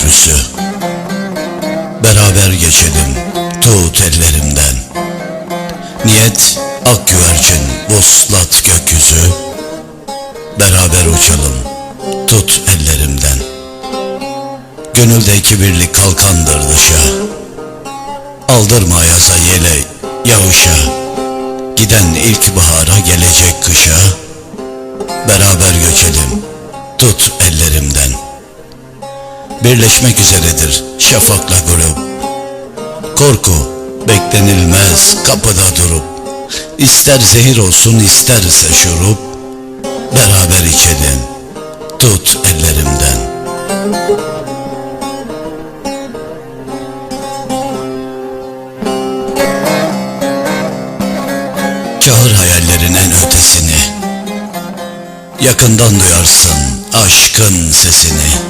gökyüzü Beraber geçelim tut ellerimden. Niyet ak güvercin vuslat gökyüzü. Beraber uçalım tut ellerimden. Gönüldeki birlik kalkandır dışa. Aldırma yaza yele yağışa. Giden ilkbahara gelecek kışa. Beraber göçelim tut ellerimden Birleşmek üzeredir şafakla grup. Korku beklenilmez kapıda durup. İster zehir olsun isterse şurup. Beraber içelim tut ellerimden. Çağır hayallerin en ötesini. Yakından duyarsın aşkın sesini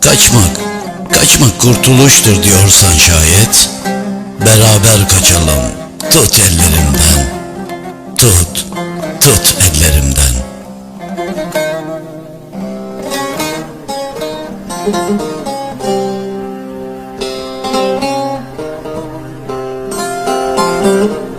Kaçmak, kaçmak kurtuluştur diyorsan şayet. Beraber kaçalım, tut ellerimden. Tut, tut ellerimden. Thank